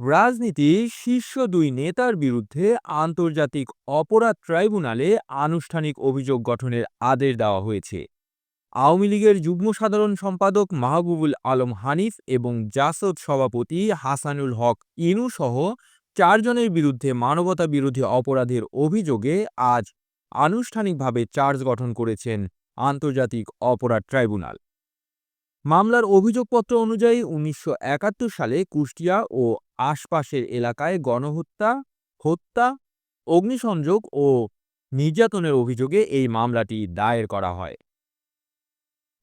রাজনীতির শীর্ষ দুই নেতার বিরুদ্ধে আন্তর্জাতিক অপরাধ ট্রাইব্যুনালে আনুষ্ঠানিক অভিযোগ গঠনের আদেশ দেওয়া হয়েছে। আওয়ামী লীগের যুগ্ম সাধারণ সম্পাদক মাহবুবুল আলম হানিফ এবং জাসদ সভাপতি হাসানুল হক ইনু সহ চারজনের বিরুদ্ধে মানবতা বিরোধী অপরাধের অভিযোগে আজ আনুষ্ঠানিকভাবে চার্জ গঠন করেছেন আন্তর্জাতিক অপরাধ ট্রাইব্যুনাল। মামলার অভিযোগপত্র অনুযায়ী উনিশশো একাত্তর সালে কুষ্টিয়া ও আশপাশের এলাকায় গণহত্যা, হত্যা, অগ্নিসংযোগ ও নির্যাতনের অভিযোগে এই মামলাটি দায়ের করা হয়।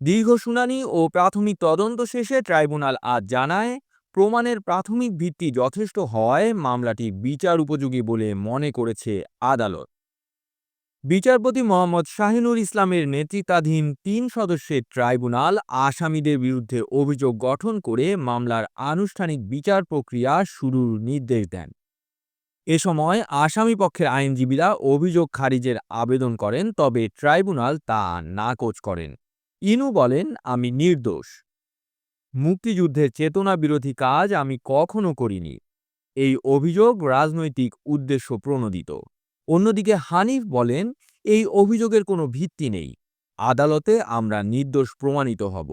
দীর্ঘ শুনানি ও প্রাথমিক তদন্ত শেষে ট্রাইব্যুনাল আজ জানায়, প্রমাণের প্রাথমিক ভিত্তি যথেষ্ট হওয়ায় মামলাটি বিচার উপযোগী বলে মনে করেছে আদালত। বিচারপতি মোহাম্মদ শাহিনুর ইসলামের নেতৃত্বাধীন তিন সদস্যের ট্রাইব্যুনাল আসামিদের বিরুদ্ধে অভিযোগ গঠন করে মামলার আনুষ্ঠানিক বিচার প্রক্রিয়া শুরুর নির্দেশ দেন। এ সময় আসামি পক্ষের আইনজীবীরা অভিযোগ খারিজের আবেদন করেন, তবে ট্রাইব্যুনাল তা নাকচ করেন। ইনু বলেন, আমি নির্দোষ। মুক্তিযুদ্ধের চেতনা বিরোধী কাজ আমি কখনো করিনি। এই অভিযোগ রাজনৈতিক উদ্দেশ্য প্রণোদিত। অন্যদিকে হানিফ বলেন, এই অভিযোগের কোনো ভিত্তি নেই। আদালতে আমরা নির্দোষ প্রমাণিত হব।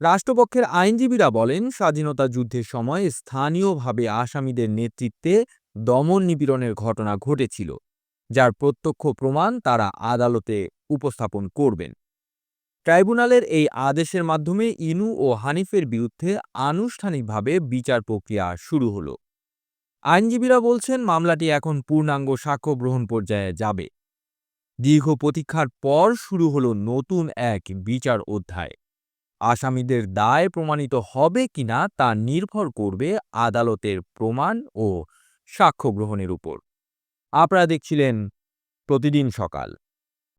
রাষ্ট্রপক্ষের আইনজীবীরা বলেন, স্বাধীনতা যুদ্ধের সময় স্থানীয়ভাবে আসামিদের নেতৃত্বে দমন নিপীড়নের ঘটনা ঘটেছিল, যার প্রত্যক্ষ প্রমাণ তারা আদালতে উপস্থাপন করবেন। ট্রাইব্যুনালের এই আদেশের মাধ্যমে ইনু ও হানিফের বিরুদ্ধে আনুষ্ঠানিকভাবে বিচার প্রক্রিয়া শুরু হলো। আইনজীবীরা বলছেন, মামলাটি এখন পূর্ণাঙ্গ সাক্ষ্য গ্রহণ পর্যায়ে যাবে। দীর্ঘ প্রতীক্ষার পর শুরু হল নতুন এক বিচার অধ্যায়। আসামিদের দায় প্রমাণিত হবে কিনা তা নির্ভর করবে আদালতের প্রমাণ ও সাক্ষ্য গ্রহণের উপর। আপনারা দেখছিলেন প্রতিদিন সকাল।